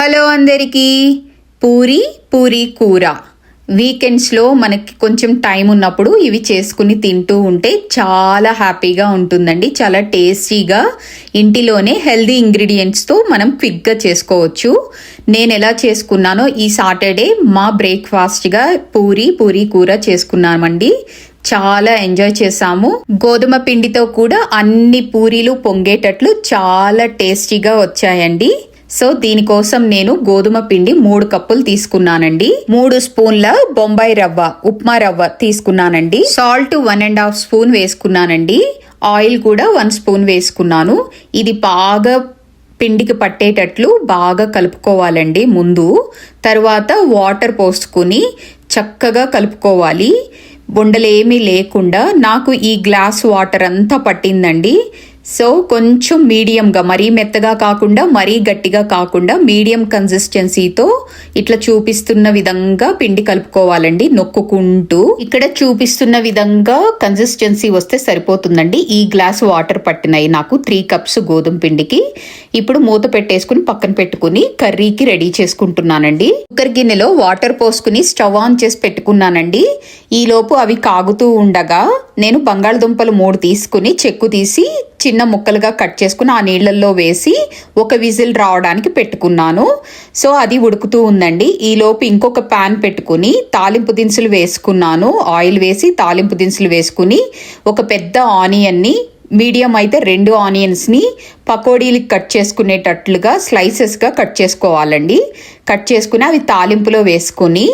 Hello అందరికీ. పూరి పూరి కూర. వీకెండ్స్లో మనకి కొంచెం టైం ఉన్నప్పుడు ఇవి చేసుకుని తింటూ ఉంటే చాలా హ్యాపీగా ఉంటుందండి. చాలా టేస్టీగా ఇంటిలోనే హెల్దీ ఇంగ్రీడియంట్స్తో మనం క్విక్గా చేసుకోవచ్చు. నేను ఎలా చేసుకున్నానో ఈ సాటర్డే మా బ్రేక్ఫాస్ట్గా పూరి పూరి కూర చేసుకున్నామండి. చాలా ఎంజాయ్ చేసాము గోధుమ పిండితో కూడా అన్ని పూరీలు పొంగేటట్లు చాలా టేస్టీగా వచ్చాయండి. సో దీనికోసం నేను గోధుమ పిండి మూడు కప్పులు తీసుకున్నానండి. మూడు స్పూన్ల బొంబాయి రవ్వ ఉప్మా రవ్వ తీసుకున్నానండి. Salt one and half spoon వేసుకున్నానండి. ఆయిల్ కూడా వన్ స్పూన్ వేసుకున్నాను. ఇది బాగా పిండికి పట్టేటట్లు బాగా కలుపుకోవాలండి ముందు. తర్వాత వాటర్ పోసుకుని చక్కగా కలుపుకోవాలి. బొండలేమీ లేకుండా నాకు ఈ గ్లాస్ వాటర్ అంతా పట్టిందండి. సో కొంచెం మీడియంగా మరీ మెత్తగా కాకుండా మరీ గట్టిగా కాకుండా మీడియం కన్సిస్టెన్సీతో ఇట్లా చూపిస్తున్న విధంగా పిండి కలుపుకోవాలండి. నొక్కుకుంటూ ఇక్కడ చూపిస్తున్న విధంగా కన్సిస్టెన్సీ వస్తే సరిపోతుందండి. ఈ గ్లాస్ వాటర్ పట్టినాయి నాకు త్రీ కప్స్ గోధుమ పిండికి. ఇప్పుడు మూత పెట్టేసుకుని పక్కన పెట్టుకుని కర్రీకి రెడీ చేసుకుంటున్నానండి. కుక్కర్ గిన్నెలో వాటర్ పోసుకుని స్టవ్ ఆన్ చేసి పెట్టుకున్నానండి. ఈలోపు అవి కాగుతూ ఉండగా నేను బంగాళదుంపలు మూడు తీసుకుని చెక్కు తీసి చిన్న ముక్కలుగా కట్ చేసుకుని ఆ నీళ్ళల్లో వేసి ఒక విజిల్ రావడానికి పెట్టుకున్నాను. సో అది ఉడుకుతూ ఉందండి. ఈలోపు ఇంకొక ప్యాన్ పెట్టుకుని తాలింపు దినుసులు వేసుకున్నాను. ఆయిల్ వేసి తాలింపు దినుసులు వేసుకుని ఒక పెద్ద ఆనియన్ని మీడియం అయితే రెండు ఆనియన్స్ని పకోడీలు కట్ చేసుకునేటట్లుగా స్లైసెస్గా కట్ చేసుకోవాలండి. కట్ చేసుకుని అవి తాలింపులో వేసుకుని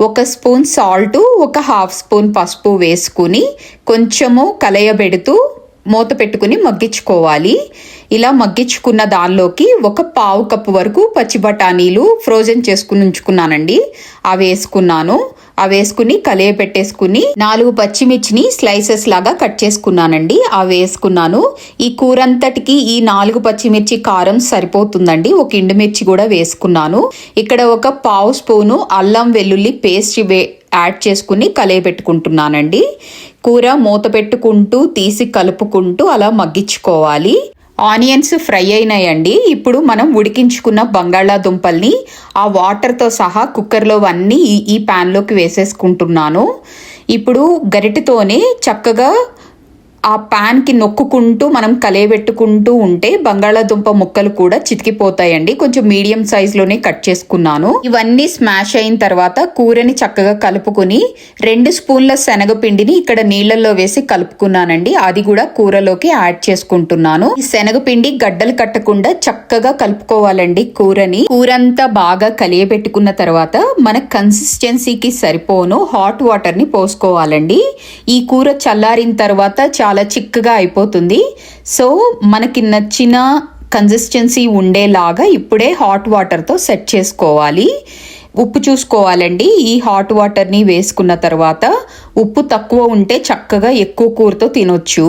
ఒక స్పూన్ సాల్ట్ ఒక హాఫ్ స్పూన్ పసుపు వేసుకుని కొంచెము కలయబెడుతూ మూత పెట్టుకుని మగ్గించుకోవాలి. ఇలా మగ్గించుకున్న దానిలోకి ఒక పావు కప్పు వరకు పచ్చి బఠానీలు ఫ్రోజన్ చేసుకుని ఉంచుకున్నానండి. అవి వేసుకున్నాను. అవి వేసుకుని కలియ పెట్టేసుకుని నాలుగు పచ్చిమిర్చిని స్లైసెస్ లాగా కట్ చేసుకున్నానండి. అవి వేసుకున్నాను. ఈ కూర అంతటికి ఈ నాలుగు పచ్చిమిర్చి కారం సరిపోతుందండి. ఒక ఎండుమిర్చి కూడా వేసుకున్నాను. ఇక్కడ ఒక పావు స్పూను అల్లం వెల్లుల్లి పేస్ట్ వే యాడ్ చేసుకుని కలయబెట్టుకుంటున్నానండి కూర మూత పెట్టుకుంటూ తీసి కలుపుకుంటూ అలా మగ్గించుకోవాలి. ఆనియన్స్ ఫ్రై అయినాయండి. ఇప్పుడు మనం ఉడికించుకున్న బంగాళాదుంపల్ని ఆ వాటర్తో సహా కుక్కర్లో అన్నీ ఈ ఈ ప్యాన్లోకి వేసేసుకుంటున్నాను. ఇప్పుడు గరిటెతోనే చక్కగా ఆ ప్యాన్కి నొక్కుకుంటూ మనం కలయబెట్టుకుంటూ ఉంటే బంగాళాదుంప ముక్కలు కూడా చితికిపోతాయండి. కొంచెం మీడియం సైజులోనే కట్ చేసుకున్నాను. ఇవన్నీ స్మాష్ అయిన తర్వాత కూరని చక్కగా కలుపుకుని రెండు స్పూన్ల శనగపిండిని ఇక్కడ నీళ్ళల్లో వేసి కలుపుకున్నానండి. అది కూడా కూరలోకి యాడ్ చేసుకుంటున్నాను. ఈ శనగపిండి గడ్డలు కట్టకుండా చక్కగా కలుపుకోవాలండి కూరని. కూరంతా బాగా కలియబెట్టుకున్న తర్వాత మన కన్సిస్టెన్సీకి సరిపోను. హాట్ వాటర్ని పోసుకోవాలండి. ఈ కూర చల్లారిన తర్వాత చాలా చాలా చిక్కగా అయిపోతుంది. సో మనకి నచ్చిన కన్సిస్టెన్సీ ఉండేలాగా ఇప్పుడే హాట్ వాటర్తో సెట్ చేసుకోవాలి. ఉప్పు చూసుకోవాలండి. ఈ హాట్ వాటర్ని వేసుకున్న తర్వాత ఉప్పు తక్కువ ఉంటే చక్కగా ఎక్కువ కూరతో తినొచ్చు.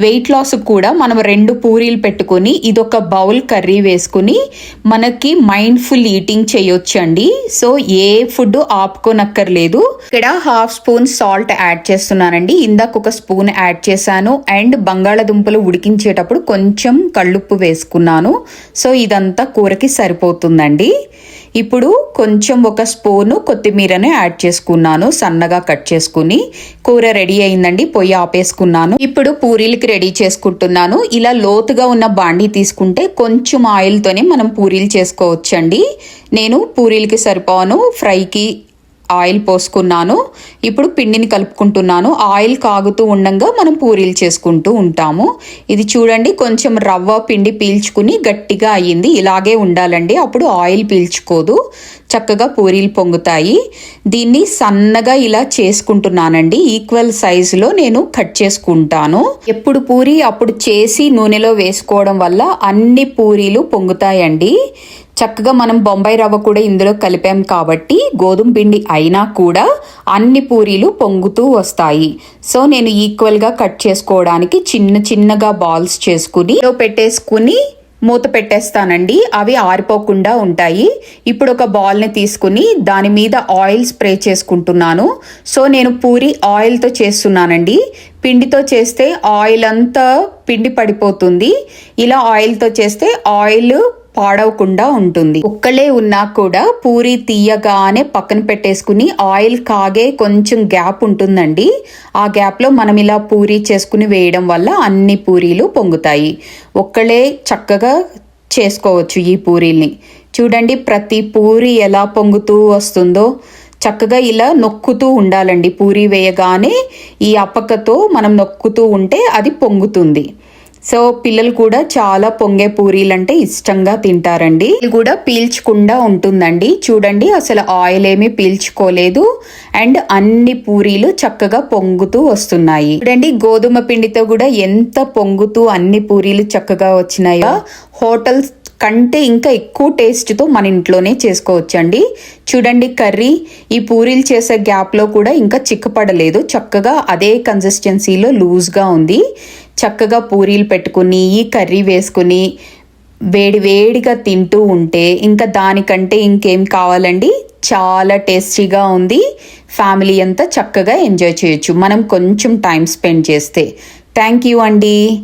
వెయిట్ లాస్ కూడా మనం రెండు పూరీలు పెట్టుకొని ఇదొక బౌల్ కర్రీ వేసుకుని మనకి మైండ్ఫుల్ ఈటింగ్ చేయొచ్చు అండి సో ఏ ఫుడ్ ఆపుకోనక్కర్లేదు. ఇక్కడ హాఫ్ స్పూన్ సాల్ట్ యాడ్ చేస్తున్నానండి. ఇందాక ఒక స్పూన్ యాడ్ చేశాను. అండ్ బంగాళదుంపలు ఉడికించేటప్పుడు కొంచెం కళ్ళుప్పు వేసుకున్నాను. సో ఇదంతా కూరకి సరిపోతుందండి. ఇప్పుడు కొంచెం ఒక స్పూను కొత్తిమీరని యాడ్ చేసుకున్నాను సన్నగా కట్ చేసుకుని. కూర రెడీ అయిందండి పొయ్యి ఆపేసుకున్నాను. ఇప్పుడు పూరీలకి రెడీ చేసుకుంటున్నాను. ఇలా లోతుగా ఉన్న బాండీ తీసుకుంటే కొంచెం ఆయిల్తోనే మనం పూరీలు చేసుకోవచ్చండి. నేను పూరీలకి సరిపోను ఫ్రైకి ఆయిల్ పోసుకున్నాను. ఇప్పుడు పిండిని కలుపుకుంటున్నాను. ఆయిల్ కాగుతూ ఉండగా మనం పూరీలు చేసుకుంటూ ఉంటాము. ఇది చూడండి కొంచెం రవ్వ పిండి పీల్చుకుని గట్టిగా అయ్యింది. ఇలాగే ఉండాలండి. అప్పుడు ఆయిల్ పీల్చుకోదు. చక్కగా పూరీలు పొంగుతాయి. దీన్ని సన్నగా ఇలా చేసుకుంటున్నానండి. ఈక్వల్ సైజులో నేను కట్ చేసుకుంటాను. ఎప్పుడు పూరి అప్పుడు చేసి నూనెలో వేసుకోవడం వల్ల అన్ని పూరీలు పొంగుతాయండి. చక్కగా మనం బొంబాయి రవ్వ కూడా ఇందులో కలిపాం కాబట్టి గోధుమ పిండి అయినా కూడా అన్ని పూరీలు పొంగుతూ వస్తాయి. సో నేను ఈక్వల్గా కట్ చేసుకోవడానికి చిన్న చిన్నగా బాల్స్ చేసుకుని పెట్టేసుకుని మూత పెట్టేస్తానండి. అవి ఆరిపోకుండా ఉంటాయి. ఇప్పుడు ఒక బాల్ని తీసుకుని దాని మీద ఆయిల్ స్ప్రే చేసుకుంటున్నాను. సో నేను పూరి ఆయిల్తో చేస్తున్నానండి. పిండితో చేస్తే ఆయిల్ అంతా పిండి పడిపోతుంది. ఇలా ఆయిల్తో చేస్తే ఆయిల్ పాడవకుండా ఉంటుంది. ఒక్కలే ఉన్నా కూడా పూరి తీయగానే పక్కన పెట్టేసుకుని ఆయిల్ కాగే కొంచెం గ్యాప్ ఉంటుందండి. ఆ గ్యాప్లో మనం ఇలా పూరి చేసుకుని వేయడం వల్ల అన్ని పూరీలు పొంగుతాయి. ఒక్కలే చక్కగా చేసుకోవచ్చు ఈ పూరీల్ని. చూడండి ప్రతి పూరి ఎలా పొంగుతూ వస్తుందో. చక్కగా ఇలా నొక్కుతూ ఉండాలండి. పూరి వేయగానే ఈ అప్పకతో మనం నొక్కుతూ ఉంటే అది పొంగుతుంది. సో పిల్లలు కూడా చాలా పొంగే పూరీలు అంటే ఇష్టంగా తింటారండి. ఇది కూడా పీల్చకుండా ఉంటుందండి. చూడండి అసలు ఆయిల్ ఏమీ పీల్చుకోలేదు. అండ్ అన్ని పూరీలు చక్కగా పొంగుతూ వస్తున్నాయి. చూడండి గోధుమ పిండితో కూడా ఎంత పొంగుతూ అన్ని పూరీలు చక్కగా వచ్చినాయో. హోటల్స్ కంటే ఇంకా ఎక్కువ టేస్ట్తో మన ఇంట్లోనే చేసుకోవచ్చండి. చూడండి కర్రీ ఈ పూరీలు చేసే గ్యాప్లో కూడా ఇంకా చిక్కపడలేదు. చక్కగా అదే కన్సిస్టెన్సీలో లూజ్గా ఉంది. చక్కగా పూరీలు పెట్టుకుని ఈ కర్రీ వేసుకుని వేడి వేడిగా తింటూ ఉంటే ఇంకా దానికంటే ఇంకేం కావాలండి? చాలా టేస్టీగా ఉంది. ఫ్యామిలీ అంతా చక్కగా ఎంజాయ్ చేయొచ్చు. మనం కొంచెం టైం స్పెండ్ చేస్తే. థ్యాంక్ యూ అండి.